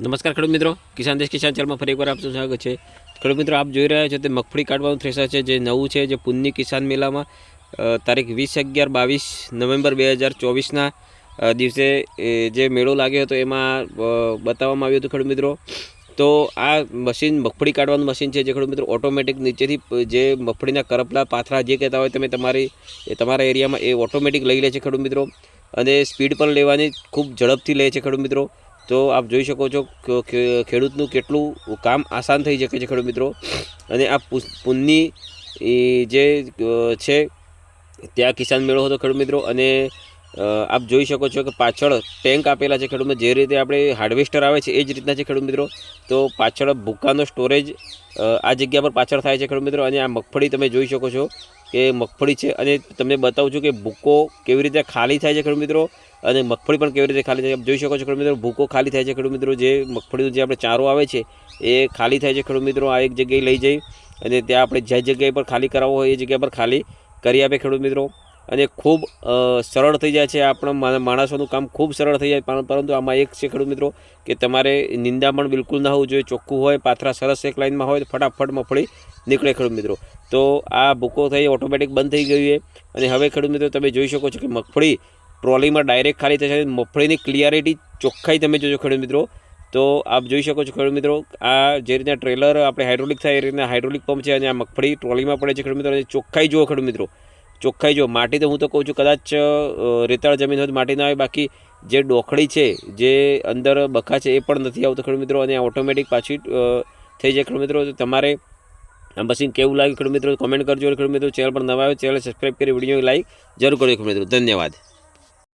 નમસ્કાર ખેડૂત મિત્રો. કિસાન દેશ કિસાન ચેનલમાં ફરી એકવાર આપનું સ્વાગત છે. ખેડૂત મિત્રો, આપ જોઈ રહ્યા છો તે મગફળી કાઢવાનું થ્રેસર છે, જે નવું છે, જે પુન્ની કિસાન મેળામાં તારીખ વીસ અગિયાર બાવીસ નવેમ્બર બે હજાર ચોવીસના દિવસે જે મેળો લાગ્યો હતો એમાં બતાવવામાં આવ્યું હતું ખેડૂત મિત્રો. તો આ મશીન મગફળી કાઢવાનું મશીન છે, જે ખેડૂત મિત્રો ઓટોમેટિક નીચેથી જે મગફળીના કરપલા પાથરા જે કહેતા હોય તમે તમારી તમારા એરિયામાં એ ઓટોમેટિક લઈ લે છે ખેડૂત મિત્રો. અને સ્પીડ પણ લેવાની ખૂબ ઝડપથી લે છે ખેડૂત મિત્રો. તો આપ જોઈ શકો છો ખેડૂતનું કેટલું કામ આસાન થઈ શકે છે ખેડૂત મિત્રો. અને આ પૂનની જે છે, ત્યાં કિસાન મેળો હતો ખેડૂત મિત્રો. અને આપ જોઈ શકો છો કે પાછળ ટેન્ક આપેલા છે ખેડૂત જે રીતે આપણે હાર્વેસ્ટર આવે છે, એ જ રીતના છે ખેડૂત મિત્રો. તો પાછળ ભૂકાનો સ્ટોરેજ આ જગ્યા પર પાછળ થાય છે ખેડૂત મિત્રો. અને આ મગફળી તમે જોઈ શકો છો કે મગફળી છે. અને તમને બતાવું છું કે ભૂકો કેવી રીતે ખાલી થાય છે ખેડૂત મિત્રો. અને મગફળી પણ કેવી રીતે ખાલી થાય છે. જોઈ શકો છો ખેડૂત મિત્રો, ભૂકો ખાલી થાય છે ખેડૂત મિત્રો. જે મગફળીનો જે આપણે ચારો આવે છે, એ ખાલી થાય છે ખેડૂત મિત્રો. આ એક જગ્યાએ લઈ જઈ અને ત્યાં આપણે જે જગ્યાએ પર ખાલી કરાવવો હોય એ જગ્યા પર ખાલી કરી આપે ખેડૂત મિત્રો. અને ખૂબ સરળ થઈ જાય છે. આપણા માણસોનું કામ ખૂબ સરળ થઈ જાય. પરંતુ આમાં એક છે ખેડૂત મિત્રો, કે તમારે નિંદા પણ બિલકુલ ના હોવું જોઈએ. ચોખ્ખું હોય, પાથરા સરસ એક લાઇનમાં હોય, તો ફટાફટ મફળી નીકળે ખેડૂત મિત્રો. તો આ ભૂકો થઈ, ઓટોમેટિક બંધ થઈ ગયું છે. અને હવે ખેડૂત મિત્રો, તમે જોઈ શકો છો કે મગફળી ટ્રોલીમાં ડાયરેક્ટ ખાલી થશે. મગફળીની ક્લિયરિટી ચોખ્ખાઈ તમે જોજો ખેડૂત મિત્રો. તો આપ જોઈ શકો છો ખેડૂત મિત્રો, આ જે રીતના ટ્રેલર આપણે હાઇડ્રોલિક થાય, એ રીતના હાઇડ્રોલિક પંપ છે અને આ મગફળી ટ્રોલીમાં પડે છે ખેડૂત મિત્રો. અને ચોખ્ખાઈ જુઓ ખેડૂત મિત્રો. ચોખ્ખાઈ જો. માટી તો હું તો કહું છું કદાચ રેતાળ જમીન હોય તો માટી ના આવે બાકી જે ડોખડી છે, જે અંદર બખા છે, એ પણ નથી આવતો ખેડૂત મિત્રો. અને ઓટોમેટિક પાછી થઈ જાય ખેડૂત મિત્રો. તમારે આ મશીન કેવું લાગ્યું ખેડૂત મિત્રો? કોમેન્ટ કરજો. ખેડૂત મિત્રો ચેનલ પર નવા આવે ચેનલ સબસ્ક્રાઈબ કરી વીડિયો લાઈક જરૂર કરજો ખેડૂત મિત્રો. ધન્યવાદ.